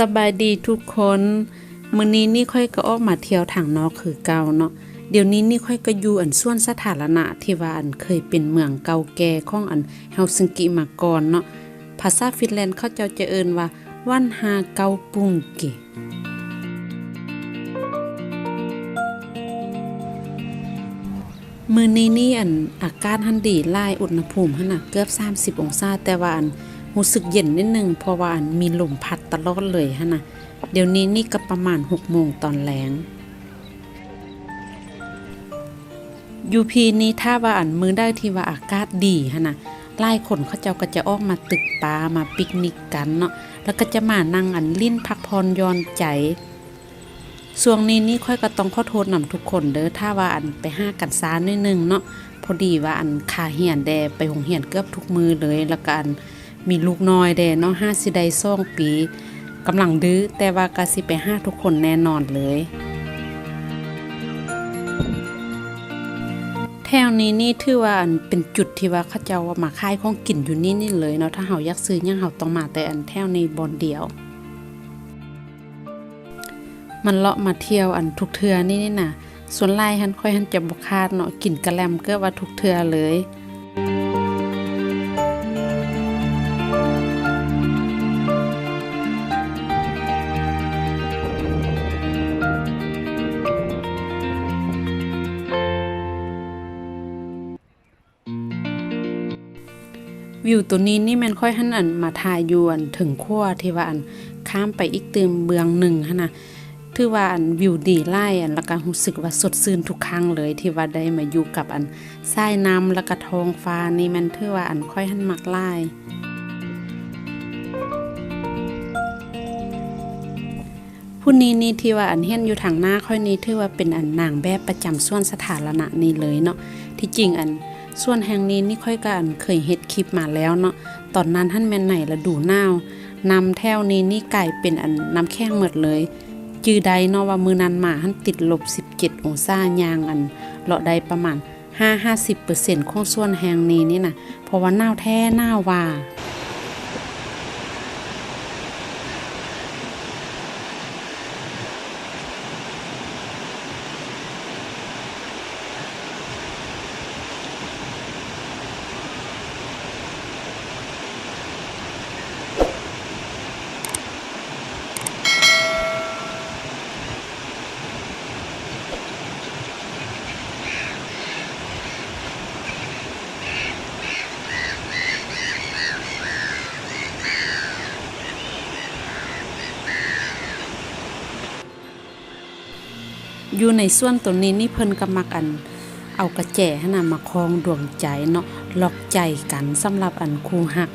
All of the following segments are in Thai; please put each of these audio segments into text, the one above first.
สบายดีทุกคนมื้อนี้นี่ค่อยก็ออกมาเที่ยวทางนอกคือเก่าเนาะเดี๋ยวนี้นี่ค่อยก็อยู่อันส่วนสาธารณะที่ว่าอันเคยเป็นเมืองเก่าแก่ของอันเฮลซิงกิมาก่อนเนาะภาษาฟินแลนด์เขาเจ้าจะเอิ้นว่าวันฮาเกาปุงกิมื้อนี้นี่อันอากาศหันดีหลายอุณหภูมิหั่นน่ะเกือบ 30 องศาแต่ว่าอัน รู้สึกเย็นนิดนึงเพราะว่านมีลมพัดตลอดเลยหั่นน่ะเดี๋ยวนี้นี่ก็ประมาณ6โมงตอนแลงยูพีนี้ถ้าว่าอันมือได้ที่ว่าอากาศดีหั่นน่ะหลายคนเขาเจ้าก็จะออกมาตึกปลามาปิกนิกกันเนาะแล้วก็จะมานั่งอันลิ้นพักพรย้อนใจช่วงนี้นี่ค่อยก็ต้องขอโทษนำทุกคนเด้อถ้าว่าอันไปห้ากันซ้านิดนึงเนาะพอดีว่าอันขาเหียนแดไปโรงเรียนเกือบทุกมือเลยแล้วกัน มีลูกน้อยแดเนาะห้าสิได้ซ่องปีกำลังดื้อแต่ว่าก็สิไปห้าทุกคนแน่นอนเลยแถวนี้นี่ถือว่าเป็นจุดที่ว่าเขาเจ้าว่ามาขายของกินอยู่นี่นี่เลยเนาะถ้าเฮาอยากซื้อยังเฮาต้องมาแต่อันแถวนี้บอนเดียว มันเลาะมาเที่ยวอันทุกเทือนี่นี่น่ะ ส่วนไล่หันค่อยหันจะบ่คาดเนาะกินกระแลมก็ว่าทุกเทือเลย วิวตัวนี้นี่มันค่อยหันอันมาถ่ายยวนถึงขั้วที่ว่าอันข้ามไปอีกตืมเบืองหนึ่งฮะนะถือว่าอันวิวดีไล่อันแล้วก็รู้สึกว่าสดชื่นทุกครั้งเลยที่ว่าได้มาอยู่กับอันทรายน้ำแล้วก็ท้องฟ้านี่มันถือว่าอันค่อยหันมักไล่ ผู้นี้นี่ที่ว่าอันเห็นอยู่ทางหน้าค่อยนี้ถือว่าเป็นอันนางแบบประจำส่วนสาธารณะนี่เลยเนาะที่จริงอันส่วนแห่งนี้นี่ค่อยก็อันเคยเฮ็ดคลิปมาแล้วเนาะตอนนั้นท่านแม่นไหนละดูหน้าวนำแถวนี้นี่กลายเป็นอันน้ำแข้งหมดเลย จือใดเนาะว่ามือนั้นมาหันติดลบ 17 องศายางอันเลาะใดประมาณ5-50%ของส่วนแห่งนี้นี่นะเพราะว่าหน้าแท้หน้าวว่า อยู่ในส่วนตัวนี้นี่เพิ่นก็มักอัน เอากระแจหั่นน่ะมาคลองดวงใจเนาะล็อกใจกันสำหรับอันคู่ฮัก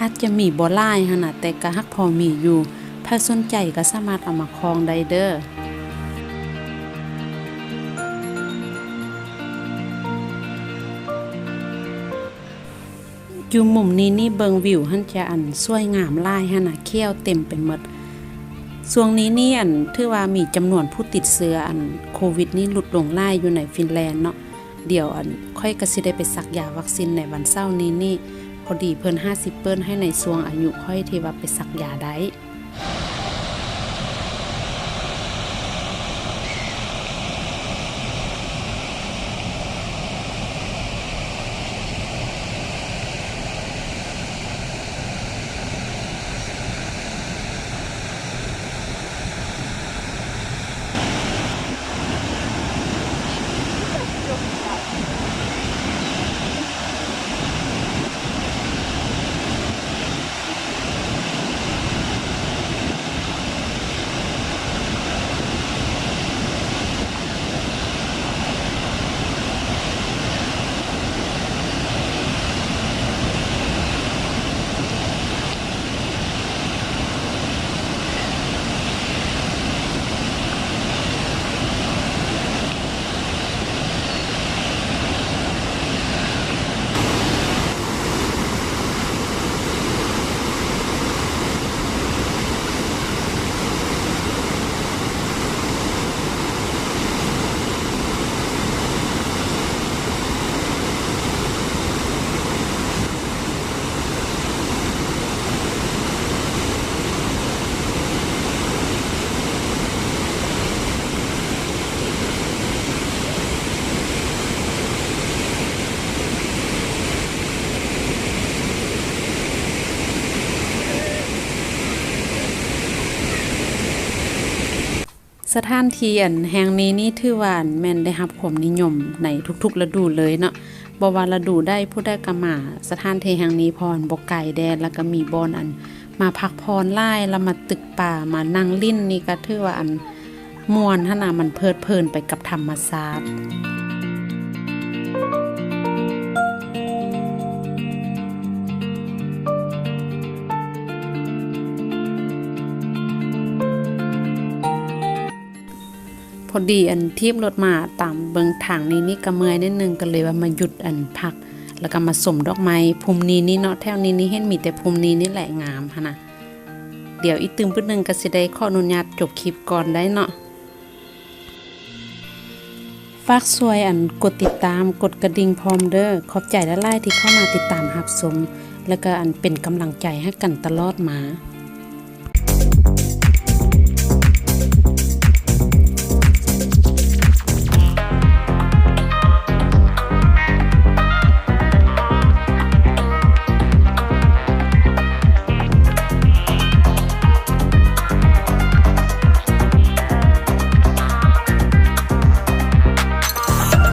อาจจะมีบ่ลายหั่นน่ะแต่ก็ฮักพอมีอยู่ถ้าสนใจก็สามารถเอามาคลองได้เด้ออยู่มุมนี้นี่เบิงวิวหันจะอันสวยงามลายหันน่ะเขี้ยวเต็มไปหมด ช่วงนี้นี่อันถือว่ามีจำนวนผู้ติดเชื้ออันโควิดนี่ลดลงไล่อยู่ในฟินแลนด์เนาะเดี๋ยวอันค่อยก็สิได้ไปสักยาวัคซีนในวันเสาร์นี้นี่พอดีเพิ่น50 เปิ้นให้ในช่วงอายุค่อยที่ว่าไปสักยาได้ สถานที่อันแห่งนี้นี่ถือว่านแม่นได้รับความนิยมในทุกๆฤดูเลยเนาะบ่ว่าฤดูได้ผู้ได้ก็มาสถานที่แห่งนี้พรบ่ไก่แดนแล้วก็มีบอนอัน มาพักพรไล่แล้วมาตึกป่ามานั่งลิ้นนี่ก็ถือว่าอันม่วนหั่นน่ะมันเพลิดเพลินไปกับธรรมชาติ อดีอันทีบรถมาตามเบิงทางนี้นี่ก็เมยนิดนึงก็เลยว่ามาหยุดอันพัก แล้วก็มาสมดอกไม้ภูมินี้นี่เนาะแถวนี้นี่เห็นมีแต่ภูมินี้นี่แหละงามหั่นะเดี๋ยวอีกตึมปึ๊ดนึงก็สิได้ขออนุญาตจบคลิปก่อนได้เนาะฝากช่วยอันกดติดตามกดกระดิ่งพร้อมเด้อขอบใจและไล่ที่เข้ามาติดตามรับชมแล้วก็อันเป็นกำลังใจให้กันตลอดมา